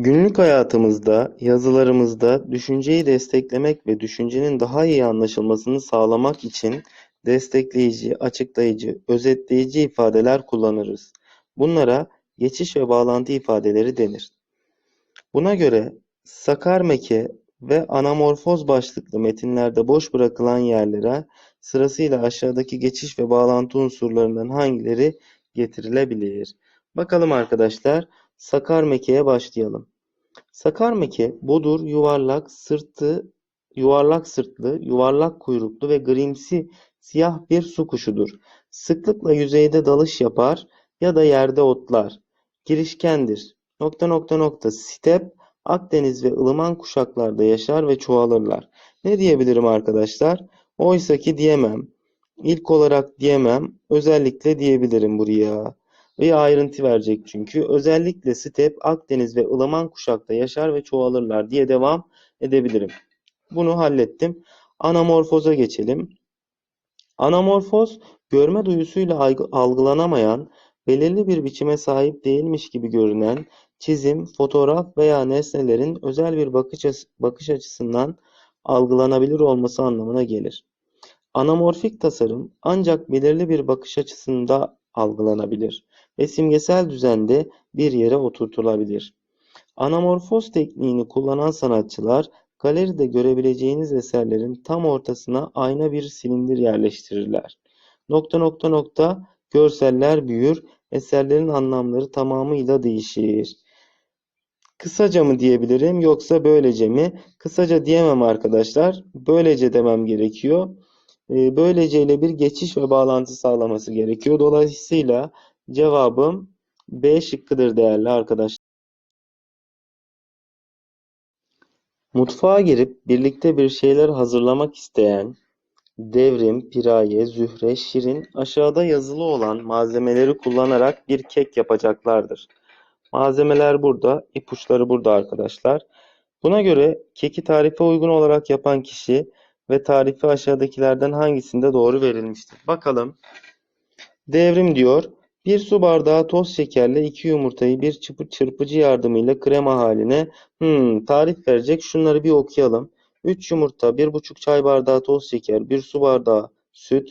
Günlük hayatımızda, yazılarımızda düşünceyi desteklemek ve düşüncenin daha iyi anlaşılmasını sağlamak için destekleyici, açıklayıcı, özetleyici ifadeler kullanırız. Bunlara geçiş ve bağlantı ifadeleri denir. Buna göre sakarmeke ve anamorfoz başlıklı metinlerde boş bırakılan yerlere sırasıyla aşağıdaki geçiş ve bağlantı unsurlarından hangileri getirilebilir? Bakalım arkadaşlar, sakarmekeye başlayalım. Sakarmeke bodur, yuvarlak, sırtı yuvarlak sırtlı, yuvarlak kuyruklu ve grimsi siyah bir su kuşudur. Sıklıkla yüzeyde dalış yapar ya da yerde otlar. Girişkendir. Nokta nokta nokta step Akdeniz ve ılıman kuşaklarda yaşar ve çoğalırlar. Ne diyebilirim arkadaşlar? Oysa ki diyemem. İlk olarak diyemem. Özellikle diyebilirim buraya. Ve ayrıntı verecek çünkü. Özellikle step Akdeniz ve ılıman kuşakta yaşar ve çoğalırlar diye devam edebilirim. Bunu hallettim. Anamorfoza geçelim. Anamorfoz, görme duyusuyla algılanamayan, belirli bir biçime sahip değilmiş gibi görünen çizim, fotoğraf veya nesnelerin özel bir bakış açısından algılanabilir olması anlamına gelir. Anamorfik tasarım ancak belirli bir bakış açısında algılanabilir ve simgesel düzende bir yere oturtulabilir. Anamorfoz tekniğini kullanan sanatçılar galeride görebileceğiniz eserlerin tam ortasına ayna bir silindir yerleştirirler. Nokta nokta nokta görseller büyür, eserlerin anlamları tamamıyla değişir. Kısaca mı diyebilirim yoksa böylece mi? Kısaca diyemem arkadaşlar. Böylece demem gerekiyor. Ee, böylece ile bir geçiş ve bağlantı sağlaması gerekiyor. Dolayısıyla cevabım B şıkkıdır değerli arkadaşlar. Mutfağa girip birlikte bir şeyler hazırlamak isteyen Devrim, Piraye, Zühre, Şirin aşağıda yazılı olan malzemeleri kullanarak bir kek yapacaklardır. Malzemeler burada, ipuçları burada arkadaşlar. Buna göre keki tarife uygun olarak yapan kişi ve tarifi aşağıdakilerden hangisinde doğru verilmiştir? Bakalım. Devrim diyor. Bir su bardağı toz şekerle iki yumurtayı bir çırpıcı yardımıyla krema haline hmm, tarif verecek. Şunları bir okuyalım. 3 yumurta, 1,5 çay bardağı toz şeker, 1 su bardağı süt,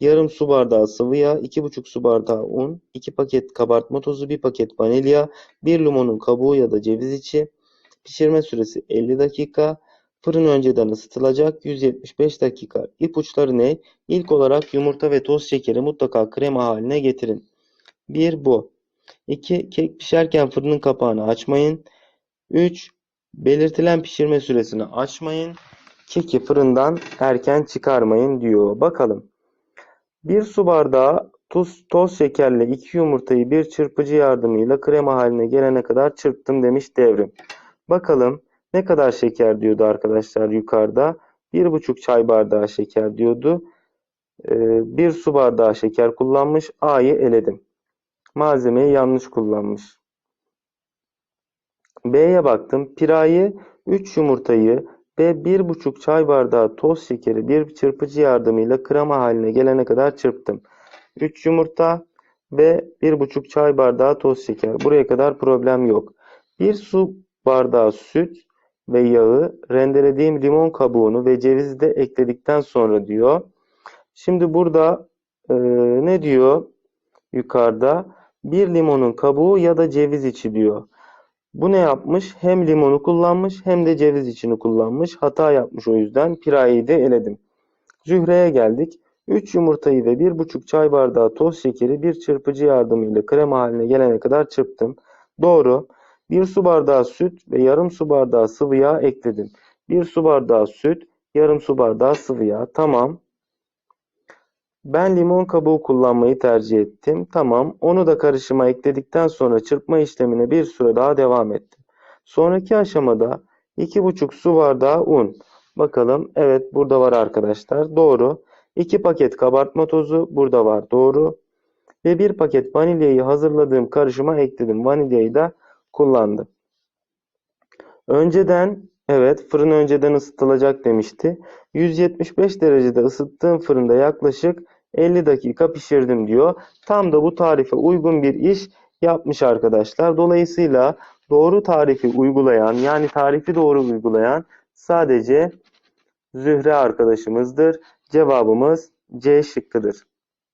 yarım su bardağı sıvı yağ, 2,5 su bardağı un, 2 paket kabartma tozu, 1 paket vanilya, 1 limonun kabuğu ya da ceviz içi. Pişirme süresi 50 dakika. Fırın önceden ısıtılacak 175 dakika. İpuçları ne? İlk olarak yumurta ve toz şekeri mutlaka krema haline getirin. 1 bu. 2 kek pişerken fırının kapağını açmayın. 3 belirtilen pişirme süresini açmayın. Keki fırından erken çıkarmayın diyor. Bakalım. 1 su bardağı tuz, toz şekerle 2 yumurtayı bir çırpıcı yardımıyla krema haline gelene kadar çırptım demiş devrim. Bakalım ne kadar şeker diyordu arkadaşlar yukarıda. 1,5 çay bardağı şeker diyordu. 1 ee, su bardağı şeker kullanmış. A'yı eledim. Malzemeyi yanlış kullanmış. B'ye baktım. Pirayı 3 yumurtayı ve 1,5 çay bardağı toz şekeri bir çırpıcı yardımıyla krema haline gelene kadar çırptım. 3 yumurta ve 1,5 çay bardağı toz şeker. Buraya kadar problem yok. 1 su bardağı süt ve yağı rendelediğim limon kabuğunu ve cevizi de ekledikten sonra diyor. Şimdi burada e, ne diyor yukarıda? Bir limonun kabuğu ya da ceviz içi diyor. Bu ne yapmış? Hem limonu kullanmış hem de ceviz içini kullanmış. Hata yapmış o yüzden. Pirayeyi de eledim. Zühre'ye geldik. 3 yumurtayı ve 1,5 çay bardağı toz şekeri bir çırpıcı yardımıyla krema haline gelene kadar çırptım. Doğru. 1 su bardağı süt ve yarım su bardağı sıvı yağ ekledim. 1 su bardağı süt, yarım su bardağı sıvı yağ. Tamam. Ben limon kabuğu kullanmayı tercih ettim. Tamam. Onu da karışıma ekledikten sonra çırpma işlemine bir süre daha devam ettim. Sonraki aşamada 2,5 su bardağı un. Bakalım. Evet burada var arkadaşlar. Doğru. 2 paket kabartma tozu burada var. Doğru. Ve 1 paket vanilyayı hazırladığım karışıma ekledim. Vanilyayı da kullandım. Önceden evet fırın önceden ısıtılacak demişti. 175 derecede ısıttığım fırında yaklaşık 50 dakika pişirdim diyor. Tam da bu tarife uygun bir iş yapmış arkadaşlar. Dolayısıyla doğru tarifi uygulayan yani tarifi doğru uygulayan sadece Zühre arkadaşımızdır. Cevabımız C şıkkıdır.